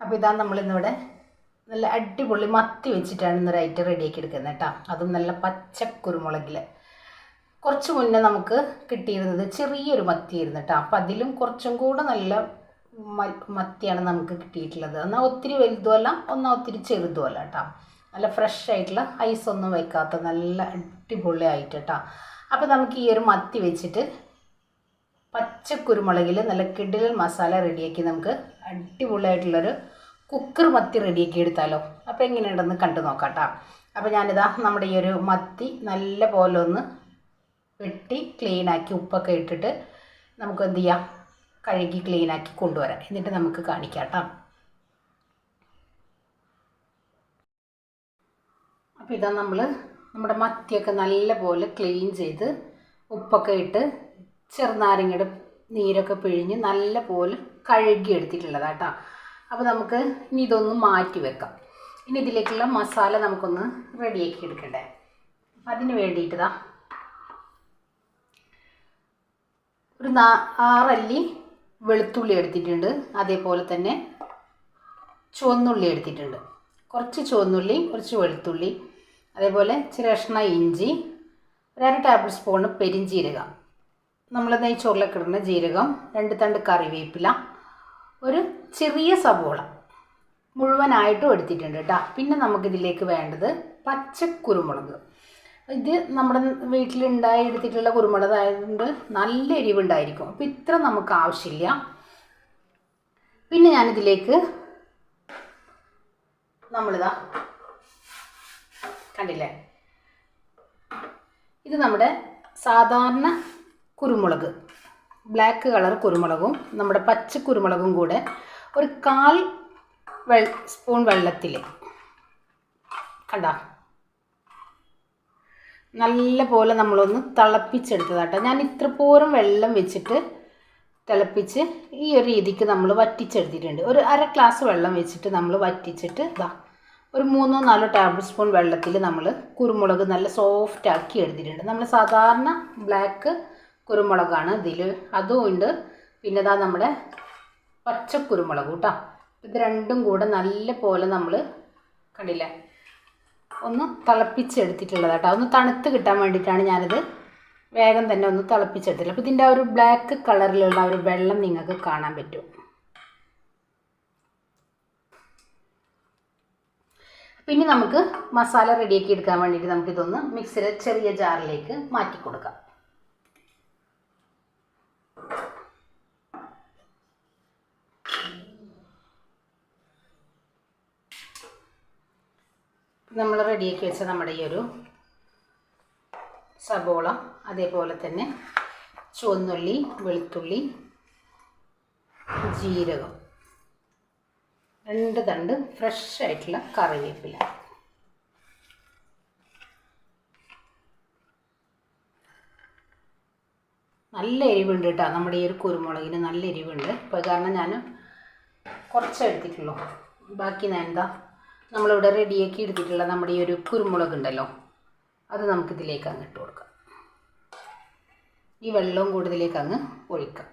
അപ്പോൾ ഇതാ നമ്മളിന്നിവിടെ നല്ല അടിപൊളി മത്തി വെച്ചിട്ടാണ് ഇന്നൊരു ഐറ്റം റെഡിയാക്കി എടുക്കുന്നത് കേട്ടോ. അതും നല്ല പച്ച കുരുമുളകിൽ. കുറച്ച് മുന്നേ നമുക്ക് കിട്ടിയിരുന്നത് ചെറിയൊരു മത്തിയായിരുന്നു കേട്ടോ. അപ്പം അതിലും കുറച്ചും കൂടെ നല്ല മത്തിയാണ് നമുക്ക് കിട്ടിയിട്ടുള്ളത്. എന്നാൽ ഒത്തിരി വലുതുമല്ല എന്നാൽ ഒത്തിരി ചെറുതുമല്ല കേട്ടോ. നല്ല ഫ്രഷ് ആയിട്ടുള്ള ഐസ് ഒന്നും വയ്ക്കാത്ത നല്ല അടിപൊളി ആയിട്ട് കേട്ടോ. അപ്പോൾ നമുക്ക് ഈ ഒരു മത്തി വെച്ചിട്ട് പച്ച കുരുമുളകിൽ നല്ല കിടിലൻ മസാല റെഡിയാക്കി നമുക്ക് അടിപൊളിയായിട്ടുള്ളൊരു കുക്കർ മത്തി റെഡിയാക്കി എടുത്താലോ അപ്പോൾ എങ്ങനെയുണ്ടെന്ന് കണ്ടു നോക്കാം കേട്ടോ അപ്പോൾ ഞാനിതാ നമ്മുടെ ഈ ഒരു മത്തി നല്ല പോലെ ഒന്ന് വെട്ടി ക്ലീനാക്കി ഉപ്പൊക്കെ ഇട്ടിട്ട് നമുക്ക് എന്ത് ചെയ്യാം? കഴുകി ക്ലീനാക്കി കൊണ്ടുവരാം. എന്നിട്ട് നമുക്ക് കാണിക്കാം കേട്ടോ അപ്പോൾ ഇതാ നമ്മൾ നമ്മുടെ മത്തിയൊക്കെ നല്ല പോലെ ക്ലീൻ ചെയ്ത് ഉപ്പൊക്കെ ഇട്ട് ചെറുനാരങ്ങയുടെ നീരൊക്കെ പിഴിഞ്ഞ് നല്ല പോലെ കഴുകി എടുത്തിട്ടുള്ളതാണ് കേട്ടോ. അപ്പോൾ നമുക്ക് ഇനി ഇതൊന്ന് മാറ്റി വെക്കാം. ഇനി ഇതിലേക്കുള്ള മസാല നമുക്കൊന്ന് റെഡിയാക്കി എടുക്കണ്ടേ. അപ്പം അതിന് വേണ്ടിയിട്ടതാ ഒരു നാ ആറല്ലി വെളുത്തുള്ളി എടുത്തിട്ടുണ്ട്. അതേപോലെ തന്നെ ചുവന്നുള്ളി എടുത്തിട്ടുണ്ട്. കുറച്ച് ചുവന്നുള്ളി കുറച്ച് വെളുത്തുള്ളി അതേപോലെ ചിരഷ്ണ ഇഞ്ചി ഒരര ടേബിൾ സ്പൂണ് പെരിഞ്ജീരകം നമ്മൾ നെയ്ച്ചോറിലൊക്കെ ഇടുന്ന ജീരകം രണ്ട് തണ്ട് കറിവേപ്പില ഒരു ചെറിയ സവോള മുഴുവനായിട്ടും എടുത്തിട്ടുണ്ട് കേട്ടോ. പിന്നെ നമുക്കിതിലേക്ക് വേണ്ടത് പച്ചക്കുരുമുളക്. ഇത് നമ്മുടെ വീട്ടിലുണ്ടായി എടുത്തിട്ടുള്ള കുരുമുളക് ആയതുകൊണ്ട് നല്ല എരിവുണ്ടായിരിക്കും. അപ്പോൾ ഇത്ര നമുക്ക് ആവശ്യമില്ല. പിന്നെ ഞാനിതിലേക്ക് നമ്മളിതാ കണ്ടില്ലേ? ഇത് നമ്മുടെ സാധാരണ കുരുമുളക്. ബ്ലാക്ക് കളർ കുരുമുളകും നമ്മുടെ പച്ച കുരുമുളകും കൂടെ ഒരു കാൽ വെൾ സ്പൂൺ വെള്ളത്തിൽ കണ്ട? നല്ല പോലെ നമ്മളൊന്ന് തിളപ്പിച്ചെടുത്തതാട്ടോ. ഞാൻ ഇത്ര പോരും വെള്ളം വെച്ചിട്ട് തിളപ്പിച്ച് ഈ ഒരു രീതിക്ക് നമ്മൾ വറ്റിച്ചെടുത്തിട്ടുണ്ട്. ഒരു അര ഗ്ലാസ് വെള്ളം വെച്ചിട്ട് നമ്മൾ വറ്റിച്ചിട്ട് ഇതാ ഒരു മൂന്നോ നാലോ ടേബിൾ സ്പൂൺ വെള്ളത്തിൽ നമ്മൾ കുരുമുളക് നല്ല സോഫ്റ്റ് ആക്കി എടുത്തിട്ടുണ്ട്. നമ്മൾ സാധാരണ ബ്ലാക്ക് കുരുമുളകാണ് ഇതിൽ അതും ഉണ്ട്. പിന്നെ ഇതാ നമ്മുടെ പച്ചക്കുരുമുളക് കേട്ടോ ഇത് രണ്ടും കൂടെ നല്ല പോലെ നമ്മൾ കണ്ടില്ലേ? ഒന്ന് തിളപ്പിച്ചെടുത്തിട്ടുള്ളത് കേട്ടോ ഒന്ന് തണുത്ത് കിട്ടാൻ വേണ്ടിയിട്ടാണ് ഞാനിത് വേഗം തന്നെ ഒന്ന് തിളപ്പിച്ചെടുത്തില്ല അപ്പോൾ ഇതിന്റെ ആ ഒരു ബ്ലാക്ക് കളറിലുള്ള ഒരു വെള്ളം നിങ്ങൾക്ക് കാണാൻ പറ്റും. പിന്നെ നമുക്ക് മസാല റെഡിയാക്കി എടുക്കാൻ വേണ്ടിയിട്ട് നമുക്കിതൊന്ന് മിക്സിയുടെ ചെറിയ ജാറിലേക്ക് മാറ്റി കൊടുക്കാം നമ്മൾ റെഡിയാക്കി വെച്ച നമ്മുടെ ഈ ഒരു സബോള അതേപോലെ തന്നെ ചുവന്നുള്ളി വെളുത്തുള്ളി ജീരകം. രണ്ട് തണ്ട് ഫ്രഷ് ആയിട്ടുള്ള കറിവേപ്പില. നല്ല എരിവുണ്ട് കേട്ടോ നമ്മുടെ ഈ ഒരു കുരുമുളകിന് നല്ല എരിവുണ്ട്. ഇപ്പോൾ കാരണം ഞാൻ കുറച്ച് എടുത്തിട്ടുള്ളൂ. ബാക്കി ഞാൻ എന്താ നമ്മളിവിടെ റെഡിയാക്കി എടുത്തിട്ടുള്ള നമ്മുടെ ഈ ഒരു കുരുമുളക് ഉണ്ടല്ലോ അത് നമുക്കിതിലേക്ക് അങ്ങ് ഇട്ട് കൊടുക്കാം. ഈ വെള്ളവും കൂടുതലേക്ക് അങ്ങ് ഒഴിക്കാം.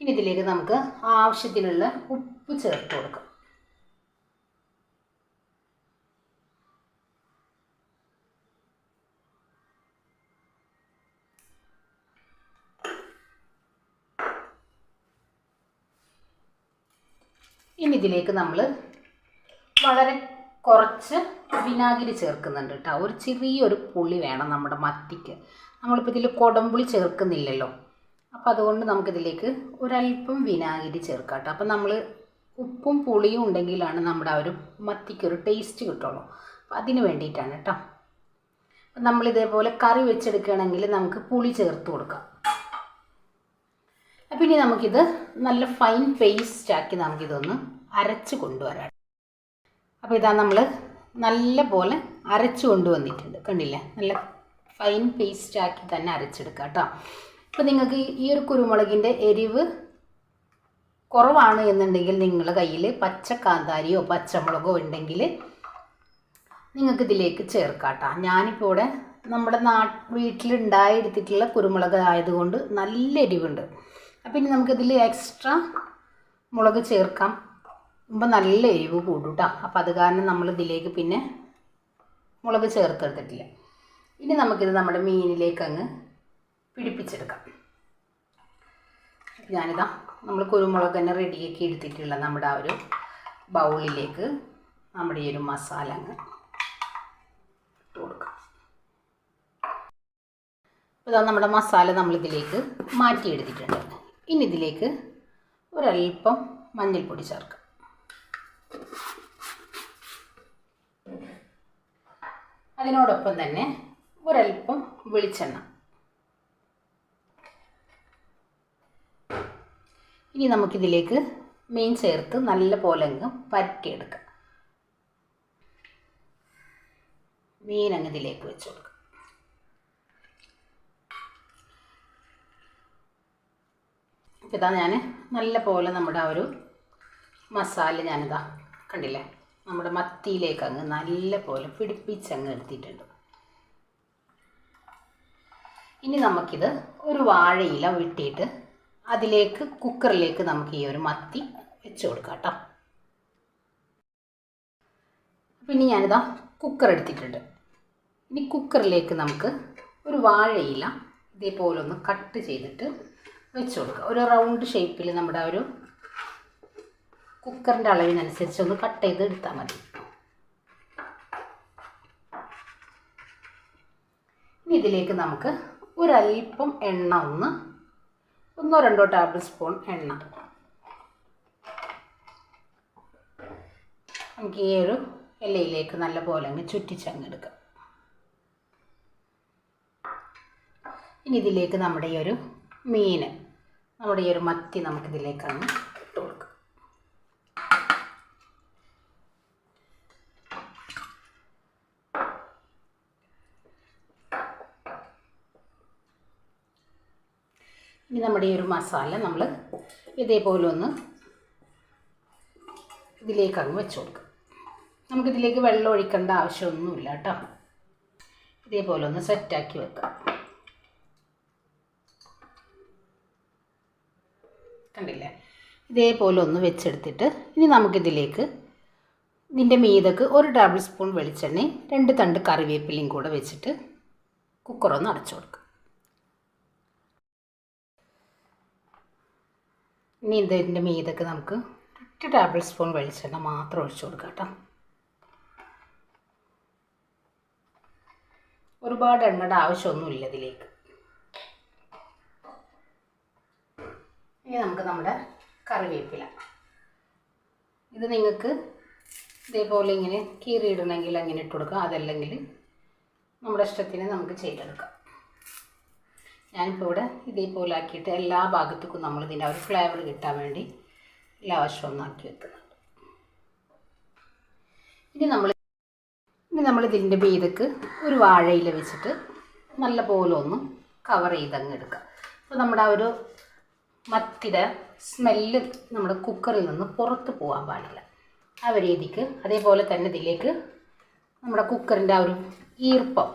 ഇനി ഇതിലേക്ക് നമുക്ക് ആവശ്യത്തിനുള്ള ഉപ്പ് ചേർത്ത് കൊടുക്കാം. ഇനി ഇതിലേക്ക് നമ്മൾ വളരെ കുറച്ച് വിനാഗിരി ചേർക്കുന്നുണ്ട് കേട്ടോ. ഒരു ചെറിയൊരു പുളി വേണം നമ്മുടെ മത്തിക്ക്. നമ്മളിപ്പോൾ ഇതിൽ കൊടംപുളി ചേർക്കുന്നില്ലല്ലോ. അപ്പോൾ അതുകൊണ്ട് നമുക്കിതിലേക്ക് ഒരല്പം വിനാഗിരി ചേർക്കാം കേട്ടോ. അപ്പോൾ നമ്മൾ ഉപ്പും പുളിയും ഉണ്ടെങ്കിലാണ് നമ്മുടെ ആ ഒരു മത്തിക്കൊരു ടേസ്റ്റ് കിട്ടുള്ളൂ. അപ്പോൾ അതിന് വേണ്ടിയിട്ടാണ് കേട്ടോ. അപ്പം നമ്മൾ ഇതേപോലെ കറി വെച്ചെടുക്കുകയാണെങ്കിൽ നമുക്ക് പുളി ചേർത്ത് കൊടുക്കാം. അപ്പം ഇനി നമുക്കിത് നല്ല ഫൈൻ പേസ്റ്റ് ആക്കി നമുക്കിതൊന്ന് അരച്ച് കൊണ്ടുവരാം. അപ്പോൾ ഇതാ നമ്മൾ നല്ല പോലെ അരച്ച് കൊണ്ടുവന്നിട്ടുണ്ട്. കണ്ടില്ലേ? നല്ല ഫൈൻ പേസ്റ്റാക്കി തന്നെ അരച്ചെടുക്കാം കേട്ടോ. അപ്പോൾ നിങ്ങൾക്ക് ഈ ഒരു കുരുമുളകിന്റെ എരിവ് കുറവാണ് എന്നുണ്ടെങ്കിൽ നിങ്ങളുടെ കയ്യിൽ പച്ച കാന്താരിയോ പച്ചമുളകോ ഉണ്ടെങ്കിൽ നിങ്ങൾക്ക് ഇതിലേക്ക് ചേർക്കാട്ടോ ഞാനിപ്പോൾ ഇവിടെ നമ്മുടെ നാ വീട്ടിലുണ്ടായെടുത്തിട്ടുള്ള കുരുമുളക് ആയതുകൊണ്ട് നല്ല എരിവുണ്ട്. അപ്പം ഇനി നമുക്കിതിൽ എക്സ്ട്രാ മുളക് ചേർക്കാം. ഇപ്പം നല്ല എരിവ് കൂടും അപ്പം അത് കാരണം നമ്മൾ ഇതിലേക്ക് പിന്നെ മുളക് ചേർത്തെടുത്തിട്ടില്ല. ഇനി നമുക്കിത് നമ്മുടെ മീനിലേക്ക് അങ്ങ് പിടിപ്പിച്ചെടുക്കാം. ഞാനിതാ നമ്മൾ കുരുമുളക് തന്നെ റെഡിയാക്കി എടുത്തിട്ടുള്ള നമ്മുടെ ആ ഒരു ബൗളിലേക്ക് നമ്മുടെ ഈ ഒരു മസാല അങ്ങ് ഇട്ട് കൊടുക്കാം. ഇതാ നമ്മുടെ മസാല നമ്മളിതിലേക്ക് മാറ്റിയെടുത്തിട്ടുണ്ട്. ഇനി ഇതിലേക്ക് ഒരല്പം മഞ്ഞൾപ്പൊടി ചേർക്കാം. അതിനോടൊപ്പം തന്നെ ഒരൽപ്പം വെളിച്ചെണ്ണ. ഇനി നമുക്കിതിലേക്ക് മീൻ ചേർത്ത് നല്ല പോലെ അങ്ങ് പരക്കിയെടുക്കാം മീൻ അങ്ങ് ഇതിലേക്ക് വെച്ച് കൊടുക്കാം. ഇപ്പം ഇതാ ഞാൻ നല്ല പോലെ നമ്മുടെ ആ ഒരു മസാല ഞാനിതാ കണ്ടില്ലേ? നമ്മുടെ മത്തിയിലേക്ക് അങ്ങ് നല്ല പോലെ പിടിപ്പിച്ചങ്ങ് എടുത്തിട്ടുണ്ട് ഇനി നമുക്കിത് ഒരു വാഴയില വെട്ടിയിട്ട് അതിലേക്ക് കുക്കറിലേക്ക് നമുക്ക് ഈ ഒരു മത്തി വെച്ച് കൊടുക്കാം കേട്ടോ. ഇനി ഞാനിതാ കുക്കർ എടുത്തിട്ടുണ്ട്. ഇനി കുക്കറിലേക്ക് നമുക്ക് ഒരു വാഴയില ഇതേപോലെ ഒന്ന് കട്ട് ചെയ്തിട്ട് വെച്ച് കൊടുക്കുക ഒരു റൗണ്ട് ഷേപ്പിൽ നമ്മുടെ ഒരു കുക്കറിന്റെ അളവിനനുസരിച്ച് ഒന്ന് കട്ട് ചെയ്ത് എടുത്താൽ മതി. ഇനി ഇതിലേക്ക് നമുക്ക് ഒരല്പം എണ്ണ ഒന്ന് ഒന്നോ രണ്ടോ ടേബിൾ സ്പൂൺ എണ്ണ. നമുക്ക് ഈ ഒരു ഇലയിലേക്ക് നല്ല പോലെ അങ്ങ് ചുറ്റിച്ചങ്ങെടുക്കാം ഇനി ഇതിലേക്ക് നമ്മുടെ ഈ ഒരു മീൻ നമ്മുടെ ഈ ഒരു മത്തി നമുക്കിതിലേക്ക് അങ്ങ് ഇട്ട് കൊടുക്കാം നമ്മുടെ ഈ ഒരു മസാല നമ്മൾ ഇതേപോലെ ഒന്ന് ഇതിലേക്ക് അങ്ങ് വെച്ച് കൊടുക്കാം. നമുക്കിതിലേക്ക് വെള്ളം ഒഴിക്കേണ്ട ആവശ്യമൊന്നുമില്ല കേട്ടോ. ഇതേപോലെ ഒന്ന് സെറ്റാക്കി വെക്കാം. കണ്ടില്ലേ? ഇതേപോലെ ഒന്ന് വെച്ചെടുത്തിട്ട് ഇനി നമുക്കിതിലേക്ക് ഇതിന്റെ മീതക്ക് ഒരു ടേബിൾ സ്പൂൺ വെളിച്ചെണ്ണയും രണ്ട് തണ്ട് കറിവേപ്പിലയും കൂടെ വെച്ചിട്ട് കുക്കറൊന്ന് അടച്ചു കൊടുക്കുക ഇനി ഇതിന്റെ മീതൊക്കെ നമുക്ക് ഒറ്റ ടേബിൾ സ്പൂൺ വെളിച്ചെണ്ണ മാത്രം ഒഴിച്ചു കൊടുക്കാം കേട്ടോ. ഒരുപാട് എണ്ണയുടെ ആവശ്യമൊന്നുമില്ല ഇതിലേക്ക്. ഇനി നമുക്ക് നമ്മുടെ കറിവേപ്പില. ഇത് നിങ്ങൾക്ക് ഇതേപോലെ ഇങ്ങനെ കീറിയിടണമെങ്കിൽ അങ്ങനെ ഇട്ട് കൊടുക്കാം. അതല്ലെങ്കിൽ നമ്മുടെ ഇഷ്ടത്തിന് നമുക്ക് ചെയ്തെടുക്കാം. ഞാനിപ്പോൾ ഇവിടെ ഇതേപോലെ ആക്കിയിട്ട് എല്ലാ ഭാഗത്തേക്കും നമ്മൾ ഇതിന്റെ ഒരു ഫ്ലേവർ കിട്ടാൻ വേണ്ടി എല്ലാ വശവും ഒന്നാക്കി വെക്കുന്നുണ്ട്. ഇനി നമ്മൾ ഇനി നമ്മൾ ഇതിന്റെ ഒരു വാഴയില വെച്ചിട്ട് നല്ല പോലെ ഒന്ന് കവർ ചെയ്തങ്ങ് എടുക്കുക. അപ്പോൾ നമ്മുടെ ആ ഒരു മത്തിയുടെ സ്മെല്ല് നമ്മുടെ കുക്കറിൽ നിന്ന് പുറത്ത് പോകാൻ പാടില്ല. ആ ഒരു രീതിക്ക് അതേപോലെ തന്നെ ഇതിലേക്ക് നമ്മുടെ കുക്കറിന്റെ ആ ഒരു ഈർപ്പം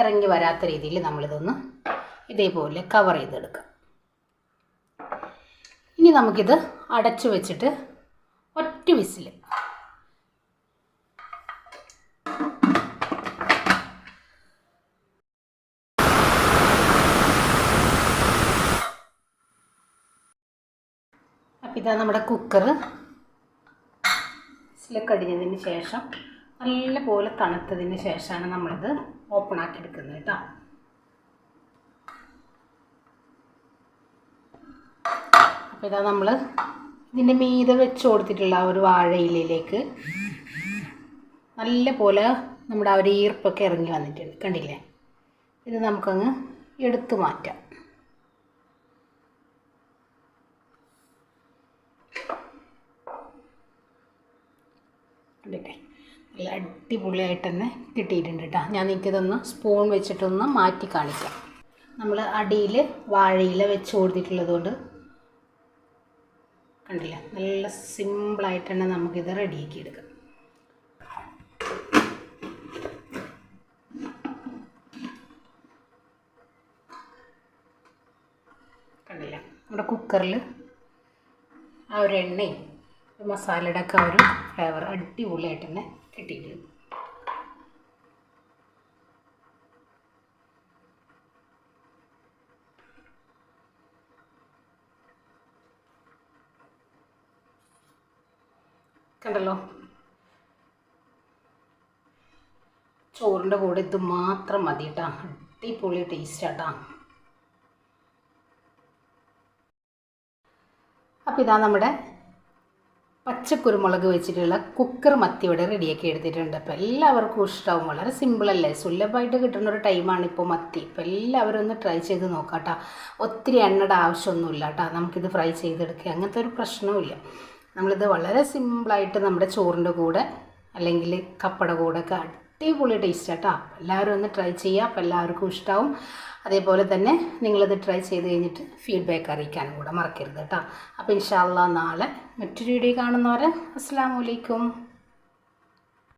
ഇറങ്ങി വരാത്ത രീതിയിൽ നമ്മളിതൊന്ന് ഇതേപോലെ കവർ ചെയ്തെടുക്കാം. ഇനി നമുക്കിത് അടച്ചു വെച്ചിട്ട് ഒറ്റ വിസിൽ അപ്പം ഇതാ നമ്മുടെ കുക്കർ വിസിലൊക്കെ ശേഷം നല്ലപോലെ തണുത്തതിന് ശേഷമാണ് നമ്മളിത് ഓപ്പൺ ആക്കി എടുക്കുന്നത് കേട്ടോ. അപ്പോൾ ഇതാ നമ്മൾ ഇതിന്റെ മീതെ വെച്ച് കൊടുത്തിട്ടുള്ള ആ ഒരു വാഴയിലേക്ക് നല്ല പോലെ നമ്മുടെ ആ ഒരു ഈർപ്പൊക്കെ ഇറങ്ങി വന്നിട്ടുണ്ട്. കണ്ടില്ലേ? ഇത് നമുക്കങ്ങ് എടുത്തു മാറ്റാം. കണ്ടില്ലേ? നല്ല അടിപൊളിയായിട്ട് തന്നെ കിട്ടിയിട്ടുണ്ട് കേട്ടോ ഞാൻ എനിക്കിതൊന്ന് സ്പൂൺ വെച്ചിട്ടൊന്ന് മാറ്റി കാണിക്കാം. നമ്മൾ അടിയിൽ വാഴയില വെച്ച് കൊടുത്തിട്ടുള്ളത് കൊണ്ട് കണ്ടില്ല. നല്ല സിമ്പിളായിട്ട് തന്നെ നമുക്കിത് റെഡിയാക്കി എടുക്കാം. കണ്ടില്ല. നമ്മുടെ കുക്കറിൽ ആ ഒരു എണ്ണയും മസാലയുടെ ഒക്കെ ആ ഒരു ഫ്ലേവർ അടിപൊളിയായിട്ട് തന്നെ കിട്ടിയിട്ടുണ്ട്. കണ്ടല്ലോ? ചോറിന്റെ കൂടെ ഇത് മാത്രം മതി കേട്ടോ അടിപൊളി ടേസ്റ്റ് ആട്ടാ. അപ്പോൾ ഇതാ നമ്മുടെ പച്ചക്കുരുമുളക് വെച്ചിട്ടുള്ള കുക്കർ മത്തി ഇവിടെ റെഡിയാക്കി എടുത്തിട്ടുണ്ട്. അപ്പോൾ എല്ലാവർക്കും ഇഷ്ടമാവും വളരെ സിമ്പിളല്ലേ സുലഭമായിട്ട് കിട്ടുന്ന ഒരു ടൈമാണ് ഇപ്പോൾ മത്തി. അപ്പോൾ എല്ലാവരും ഒന്ന് ട്രൈ ചെയ്ത് നോക്കാം കേട്ടോ ഒത്തിരി എണ്ണയുടെ ആവശ്യമൊന്നുമില്ല കേട്ടോ നമുക്കിത് ഫ്രൈ ചെയ്തെടുക്കുക. അങ്ങനത്തെ ഒരു പ്രശ്നവുമില്ല. നമ്മളിത് വളരെ സിമ്പിളായിട്ട് നമ്മുടെ ചോറിന്റെ കൂടെ അല്ലെങ്കിൽ കപ്പട കൂടെ ഒക്കെ അടിപൊളി ടേസ്റ്റ് കേട്ടോ എല്ലാവരും ഒന്ന് ട്രൈ ചെയ്യുക. അപ്പോൾ എല്ലാവർക്കും ഇഷ്ടമാവും അതേപോലെ തന്നെ നിങ്ങളിത് ട്രൈ ചെയ്ത് കഴിഞ്ഞിട്ട് ഫീഡ്ബാക്ക് അറിയിക്കാനും കൂടെ മറക്കരുത് കേട്ടോ അപ്പോൾ ഇൻഷാല്ല നാളെ മറ്റൊരു വീഡിയോ കാണുന്നവരെ അസ്സാം